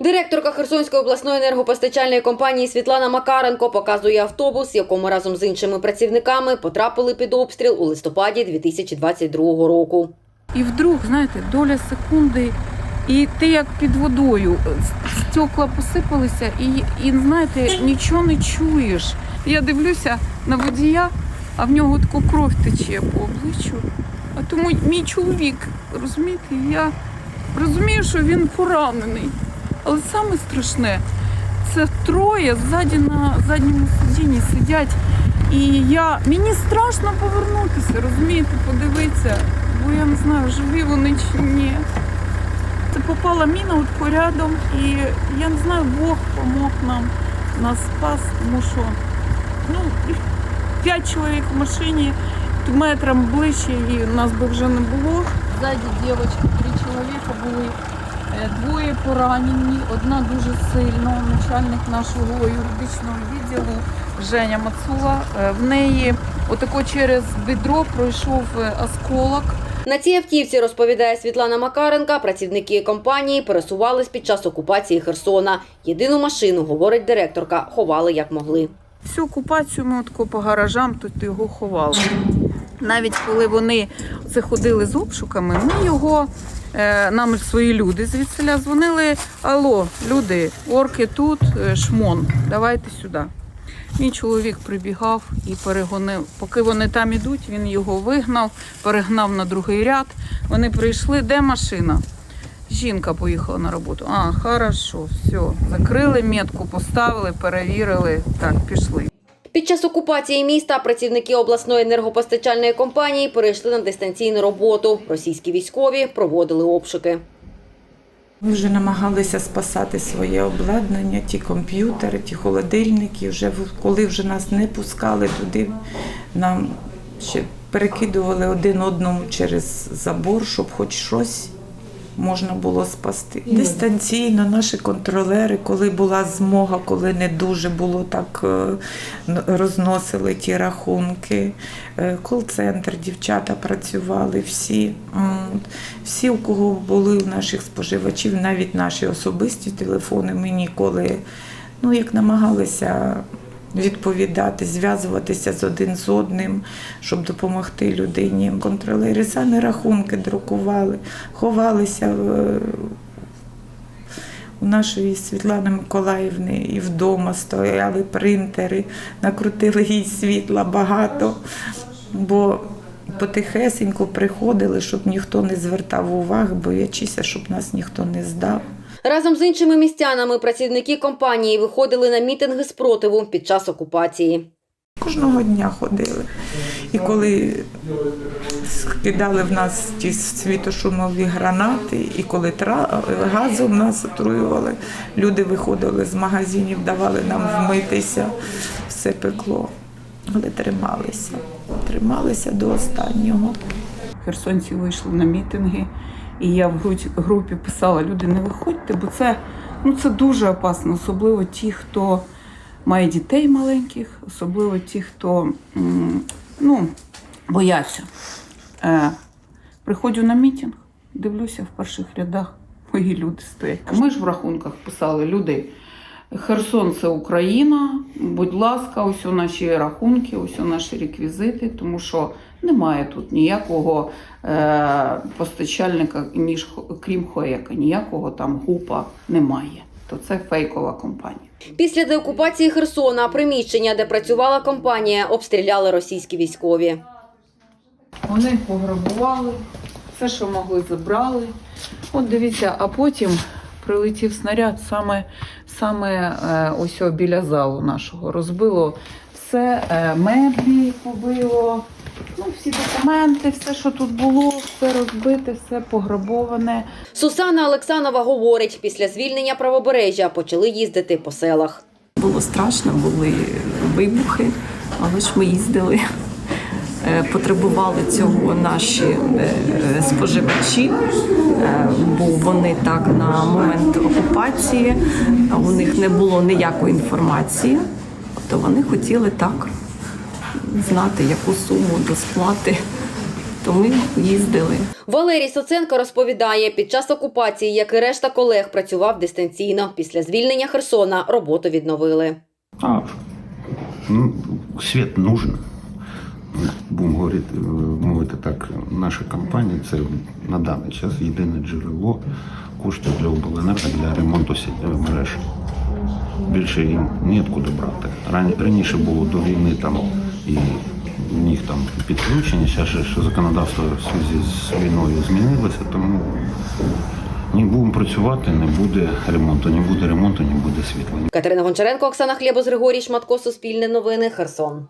Директорка Херсонської обласної енергопостачальної компанії Світлана Макаренко показує автобус, якому разом з іншими працівниками потрапили під обстріл у листопаді 2022 року. І вдруг, знаєте, доля секунди, і ти як під водою, стекла посипалися, і, і знаєте, нічого не чуєш. Я дивлюся на водія, а в нього таку кров тече по обличчю. А тому мій чоловік, розумієте, я розумію, що він поранений. Але саме страшне, це троє ззаді на задньому сидінні сидять. І я мені страшно повернутися, розумієте, подивитися, бо я не знаю, живі вони чи ні. Це попала міна от порядом, і я не знаю, Бог помог нам нас спас, тому що ну, п'ять чоловік в машині, метром ближче, і нас би вже не було. Ззаді дівчатки, три чоловіка були. Е, Двоє поранені, одна дуже сильно, начальник нашого юридичного відділу Женя Мацула. Е, В неї отако через бедро пройшов е, осколок. На цій автівці, розповідає Світлана Макаренка, працівники компанії пересувались під час окупації Херсона. Єдину машину, говорить директорка, ховали як могли. Всю окупацію ми по гаражам тут його ховали. Навіть коли вони це ходили з обшуками, ми його, е, нам свої люди звідсиля дзвонили. Алло, люди, орки тут, е, шмон, давайте сюди. Мій чоловік прибігав і перегонив. Поки вони там ідуть, він його вигнав, перегнав на другий ряд. Вони прийшли, де машина? Жінка поїхала на роботу. А, хорошо, все. Закрили метку, поставили, перевірили. Так, пішли. Під час окупації міста працівники обласної енергопостачальної компанії перейшли на дистанційну роботу. Російські військові проводили обшуки. Ми вже намагалися спасати своє обладнання, ті комп'ютери, ті холодильники. Вже коли вже нас не пускали туди, нам ще перекидували один одному через забор, щоб хоч щось можна було спасти. Дистанційно наші контролери, коли була змога, коли не дуже було так, е, розносили ті рахунки. Е, Кол-центр, дівчата працювали всі. Всі, у кого були у наших споживачів, навіть наші особисті телефони, ми ніколи ну, як намагалися відповідати, зв'язуватися з один з одним, щоб допомогти людині. Контролери самі рахунки друкували, ховалися у нашої Світлани Миколаївни і вдома стояли принтери, накрутили їй світла багато, бо потихесеньку приходили, щоб ніхто не звертав уваги, боячися, щоб нас ніхто не здав. Разом з іншими містянами працівники компанії виходили на мітинги спротиву під час окупації. Кожного дня ходили. І коли скидали в нас ті світошумові гранати, і коли тра... газом нас отруювали, люди виходили з магазинів, давали нам вмитися, все пекло. Але трималися, трималися до останнього. Херсонці вийшли на мітинги, і я в гру- групі писала: люди, не виходьте, бо це, ну, це дуже опасно, особливо ті, хто має дітей маленьких, особливо ті, хто ну, бояться. Е, приходжу на мітінг, дивлюся в перших рядах, мої люди стоять. Ми ж в рахунках писали люди. Херсон це Україна. Будь ласка, ось у наші рахунки, ось у наші реквізити, тому що немає тут ніякого е, постачальника, ніж крім Хоека, ніякого там гупа немає. То це фейкова компанія. Після деокупації Херсона приміщення, де працювала компанія, обстріляли російські військові. Вони пограбували, все, що могли, забрали. От дивіться, а потім прилетів снаряд саме, саме е, ось біля залу нашого. Розбило все, е, меблі побило, ну, всі документи, все, що тут було, все розбите, все пограбоване. Сусана Олексанова говорить, після звільнення правобережжя почали їздити по селах. Було страшно, були вибухи, але ж ми їздили. Е, Потребували цього наші е, споживачі, е, бо вони так на момент окупації а у них не було ніякої інформації, то вони хотіли так знати, яку суму до сплати то ми їздили. Валерій Соценко розповідає, під час окупації, як і решта колег, працював дистанційно. Після звільнення Херсона роботу відновили. А, ну, світ нужен. Будемо говорити, мовити так, наша компанія це на даний час єдине джерело коштів для обленерго для ремонту мереж. Більше їм ніоткуди брати. Ран- Раніше було до війни там і в них там підключення, зараз ж законодавство в зв'язку з війною змінилося, тому не будемо працювати, не буде ремонту, не буде ремонту, не буде світла. Катерина Гончаренко, Оксана Хлєбос, Григорій Шматко, Суспільне новини, Херсон.